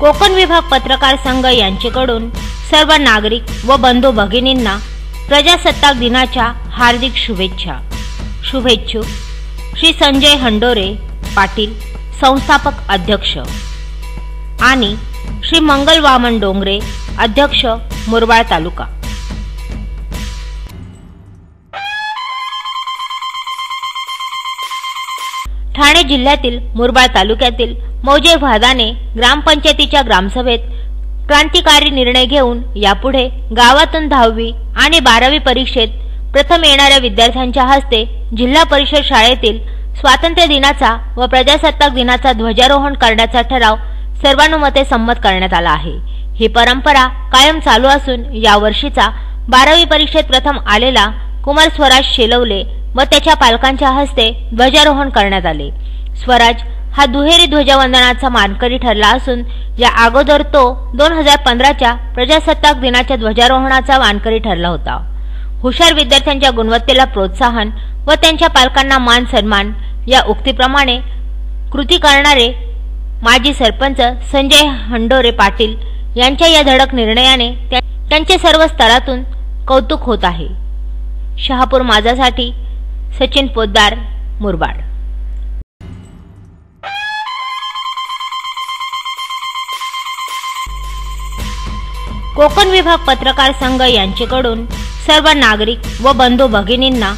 कोकण विभाग पत्रकार संघ यांचेकडून सर्व नागरिक व बंधू भगिनींना प्रजासत्ताक दिनाच्या हार्दिक शुभेच्छा. शुभेच्छुक. श्री संजय हंडोरे पाटील संस्थापक अध्यक्ष. आणि श्री मंगल वामन डोंगरे अध्यक्ष मुरबाड तालुका. ठाणे जिल्ह्यातील मुरबाड तालुक्यातील मौजे भादाने ग्रामपंचायतीच्या ग्रामसभेत क्रांतिकारी निर्णय घेऊन यापुढे गावातून दहावी आणि बारावी परीक्षेत प्रथम येणाऱ्या विद्यार्थ्यांच्या हस्ते जिल्हा परिषद शाळेतील स्वातंत्र्य दिनाचा व प्रजासत्ताक दिनाचा ध्वजारोहण करण्याचा ठराव सर्वानुमते संमत करण्यात आला आहे. ही परंपरा कायम चालू असून यावर्षीचा बारावी परीक्षेत प्रथम आलेला कुमार स्वराज शेलवले व त्याच्या पालकांच्या हस्ते ध्वजारोहण करण्यात आले. स्वराज हा दुहेरी ध्वजवंदनाचा मानकरी ठरला असून या अगोदर तो दोन हजार पंधराच्या प्रजासत्ताक दिनाच्या ध्वजारोहणाचा मानकरी ठरला होता. हुशार विद्यार्थ्यांच्या गुणवत्तेला प्रोत्साहन व त्यांच्या पालकांना मान सन्मान या उक्तीप्रमाणे कृती करणारे माजी सरपंच संजय हंडोरे पाटील यांच्या या धडक निर्णयाने त्यांचे सर्व स्तरातून कौतुक होत आहे. शहापूर माझासाठी सचिन पोद्दार मुरबाड. कोकण विभाग पत्रकार संघ यांचेकडून सर्व नागरिक व बंधू भगिनींना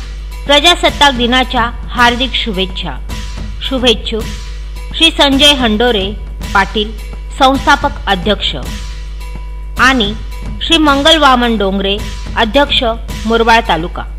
प्रजासत्ताक दिनाच्या हार्दिक शुभेच्छा. शुभेच्छुक श्री संजय हंडोरे पाटील संस्थापक अध्यक्ष. आणि श्री मंगल वामन डोंगरे अध्यक्ष मुरबाड तालुका.